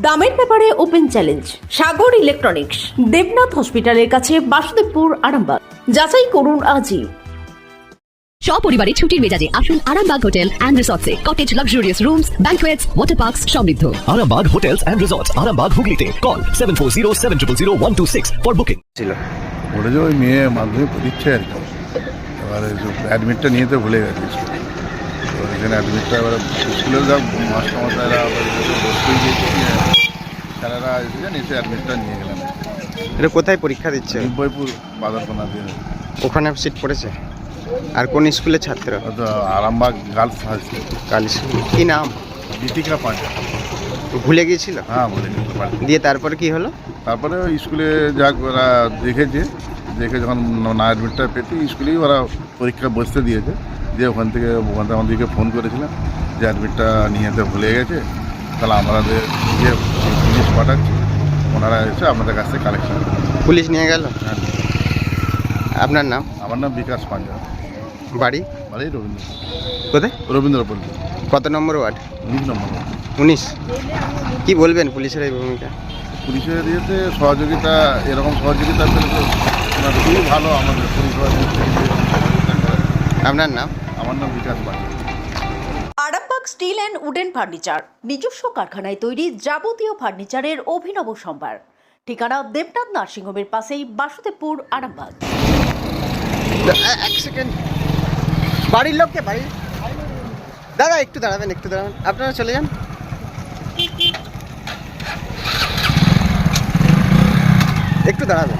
দামের ব্যাপারে open challenge Sagar electronics Debnath হসপিটালের কাছে বাসুদেবপুর আরামবাগ। যাচাই করুন আজই। সপরিবারে ছুটির মেজাজে আসুন Arambagh hotel and রিসর্টসে। Cottage luxurious rooms banquets water parks সমৃদ্ধ। Arambag Hotels and Resorts, Arambag Hooghly Call 740 for booking. ছিল। ওটা যে ওই মেয়ে মাধ্যমিক দিচ্ছে আর কি। এবারে অ্যাডমিটটা নিয়ে তো ভুলে গেছে। তো এখানে অ্যাডমিটটা এবারে স্কুলের যা মাস্টারমশাইরা আবার বসতেই গিয়েছি স্যারেরা এসেছেন এসে অ্যাডমিটটা নিয়ে গেলেন এটা কোথায় পরীক্ষা দিচ্ছে? নিব্বইপুর বাজারকোনা দিয়ে ওখানে সিট পড়েছে? আর কোন স্কুলের ছাত্র? আরামবাগ গার্লস হাই স্কুল কাল স্কুল কি নাম? দীপিকা পান্ডা। ভুলে গিয়েছিল? হ্যাঁ দিতে পারি দিয়ে তারপরে কি হলো? তারপরে স্কুলে যাক ওরা দেখেছে। দেখে যখন না অ্যাডমিটটা পেতে স্কুলেই ওরা পরীক্ষা বসতে দিয়েছে। দিয়ে ওখান থেকে ওখান থেকে আমাদেরকে ফোন করেছিলাম যে অ্যাডমিটটা নিয়ে যেতে ভুলে গেছে। তাহলে আমাদের যে জিনিস পাঠাচ্ছি ওনারা এসে আপনাদের কাছ থেকে কালেকশন পুলিশ নিয়ে গেল? আপনার নাম? আমার নাম বিকাশ পাঞ্জা। বাড়ি? বাড়ি রবীন্দ্র কোথায়? রবীন্দ্রপল্লী কত নম্বর ওয়ার্ড? উনিশ নম্বর উনিশ। কী বলবেন পুলিশের এই ভূমিকা? পুলিশের ইয়েতে সহযোগিতা এরকম সহযোগিতা পেলে তো ওনার খুবই ভালো আমাদের পরিষেবা আপনার নাম? আমার নাম Bikash Panja Arambag steel and wooden furniture নিজস্ব কারখানায় তৈরি যাবতীয় ফার্নিচারের অভিনব সম্ভার। ঠিকানা দেবনাথ নার্সিংহোমের পাশেই বাসুদেবপুর আরামবাগ। এক সেকেন্ড বাড়ির লোককে বাড়ি দাদা একটু দাঁড়াবেন একটু দাঁড়াবেন। আপনারা চলে যান। একটু দাঁড়াবেন।